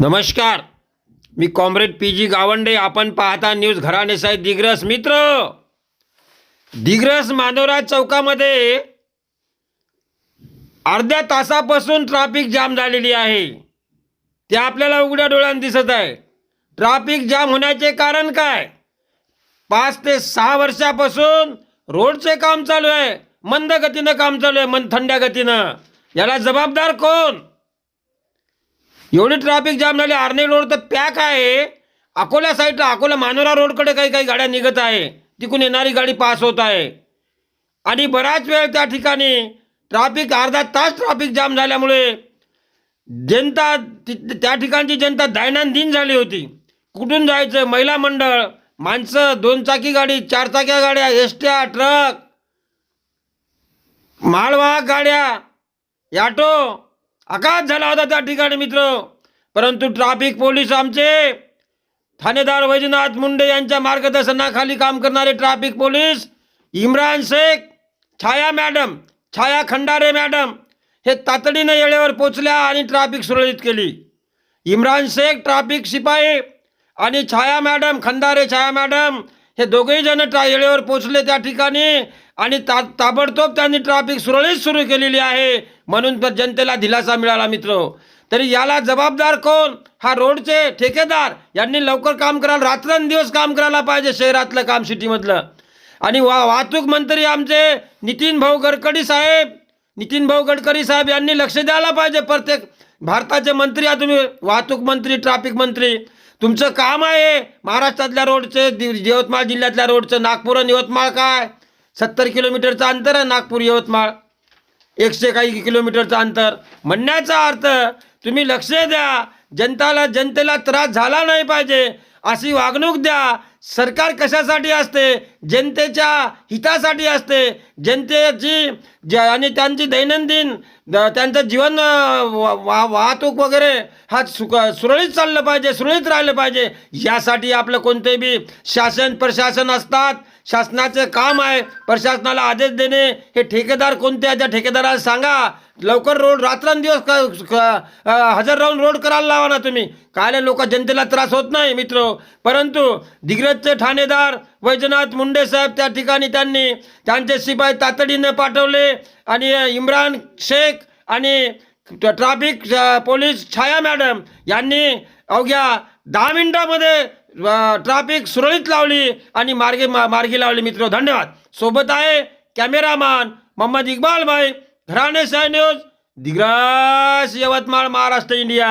नमस्कार. मी comrade P G Gawande. आपण पाहता न्यूज घराणे साहेब दिग्रस मित्र. दिग्रस मानोरा चौकामध्ये अर्ध्या तासापासून ट्राफिक जाम झालेली आहे. ते आपल्याला उघड्या डोळ्यानं दिसत आहे. ट्राफिक जाम होण्याचे कारण काय? पाच ते सहा वर्षापासून रोडचे काम चालू आहे. मंद गतीनं काम चालू आहे. मन थंड्या गतीनं. याला जबाबदार कोण? एवढी ट्रॅफिक जाम झाली आर्ने रोड तर पॅक आहे. अकोला साईडला अकोला मानोरा रोडकडे काही काही गाड्या निघत आहे. तिकून येणारी गाडी पास होत आहे. आणि बराच वेळ त्या ठिकाणी ट्राफिक अर्धा तास ट्राफिक जाम झाल्यामुळे जनता ति- त्या ठिकाणची जनता दैनंदिन झाली होती. कुठून जायचं? महिला मंडळ माणसं दोनचाकी गाडी चारचाक्या गाड्या एसट्या ट्रक मालवाहक गाड्या ॲटो आकाश झाला होता त्या ठिकाणी मित्र. परंतु ट्रॅफिक पोलीस आमचे ठाणेदार वैजनाथ मुंडे यांच्या मार्गदर्शनाखाली काम करणारे traffic police Imran Shaikh Chhaya madam Chhaya Khandare madam हे तातडीनं येळेवर पोचल्या आणि ट्रॅफिक सुरळीत केली. इम्रान शेख ट्रॅफिक शिपाई आणि छाया मॅडम खंडारे छाया मॅडम हे दोघेही जण ट्रा येळेवर पोचले त्या ठिकाणी. आणि ता ताबडतोब त्यांनी ट्रॅफिक सुरळीत सुरू केलेली आहे. म्हणून तर जनतेला दिलासा मिळाला मित्र. तरी याला जबाबदार कोण? हा रोडचे ठेकेदार. यांनी लवकर काम करायला रात्रंदिवस काम करायला पाहिजे शहरातलं काम सिटीमधलं. आणि वा वाहतूक मंत्री आमचे नितीन भाऊ गडकरी साहेब नितीन भाऊ गडकरी साहेब यांनी लक्ष द्यायला पाहिजे प्रत्येक. भारताचे मंत्री आहात तुम्ही वाहतूक मंत्री ट्रॅफिक मंत्री. तुमचं काम आहे महाराष्ट्रातल्या रोडचे दि- यवतमाळ जिल्ह्यातल्या रोडचं नागपूर आणि यवतमाळ काय? सत्तर किलोमीटरचं अंतर आहे नागपूर यवतमाळ. एकशे काही किलोमीटरचं अंतर. म्हणण्याचा अर्थ तुम्ही लक्ष द्या जनताला जनतेला त्रास झाला नाही पाहिजे अशी वागणूक द्या. सरकार कशासाठी असते? जनतेच्या हितासाठी असते. जनतेची ज आणि त्यांची दैनंदिन त्यांचं जीवन वा- वा- वाहतूक वगैरे हा सु सुरळीत चाललं पाहिजे सुरळीत राहिलं पाहिजे. यासाठी आपलं कोणते बी शासन प्रशासन असतात. शासनाचं काम आहे. प्रशासनाला आदेश देणे हे ठेकेदार कोणते आहे त्या ठेकेदाराला सांगा. लवकर रोड रात्रंदिवस क- हजर राहून रोड करायला लावा ना तुम्ही. कायले लोक जनतेला त्रास होत नाही मित्र. परंतु दिग्रजचे ठाणेदार वैजनाथ मुंडे साहेब त्या ठिकाणी त्यांनी त्यांचे शिपाई तातडीने पाठवले आणि इम्रान शेख आणि ट्रॅफिक पोलीस छाया मॅडम यांनी अवघ्या दहा मिनिटामध्ये ट्रॅफिक सुरळीत लावली आणि मार्गे मा- मार्गी लावली मित्र धन्यवाद. सोबत आहे कॅमेरामॅन मोहम्मद इक्बाल भाई घराणे साय न्यूज दिग्रास यवतमाळ महाराष्ट्र इंडिया